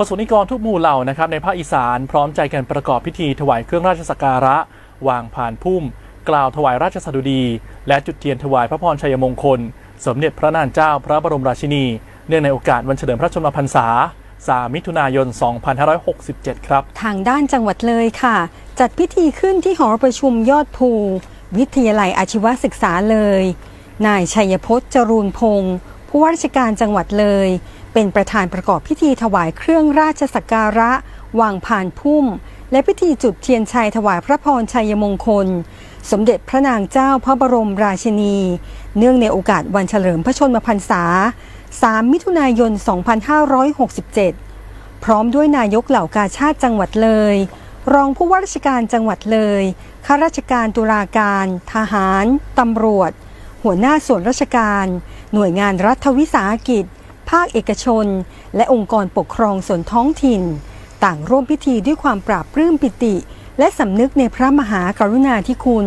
ประสนิกรทุกหมู่เหล่านะครับในภาคอีสานพร้อมใจกันประกอบพิธีถวายเครื่องราชสักการะ วางผ่านพุ่ม กล่าวถวายราชสดุดี และจุดเทียนถวายพระพรชัยมงคล สมเด็จพระนางเจ้าพระบรมราชินี เนื่องในโอกาสวันเฉลิมพระชนมพรรษา 3 มิถุนายน 2567 ครับ ทางด้านจังหวัดเลยค่ะ จัดพิธีขึ้นที่หอประชุมยอดภู วิทยาลัยอาชีวศึกษาเลย นายชัยพจน์จรูนพงศ์ผู้ว่าราชการจังหวัดเลย เป็นประธานประกอบพิธีถวายเครื่องราชสักการะ วางผ่านพุ่ม และพิธีจุดเทียนชัยถวายพระพรชัยมงคล สมเด็จพระนางเจ้าพระบรมราชินี เนื่องในโอกาสวันเฉลิมพระชนมพรรษา 3 มิถุนายน 2567 พร้อมด้วยนายกเหล่ากาชาติจังหวัดเลย รองผู้ว่าราชการจังหวัดเลย ข้าราชการตุลาการ ทหาร ตำรวจ หัวหน้าส่วนราชการ หน่วยงานรัฐวิสาหกิจ ภาคเอกชน และองค์กรปกครองส่วนท้องถิ่น ต่างร่วมพิธีด้วยความปราบปลื้มปิติ และสำนึกในพระมหากรุณาธิคุณ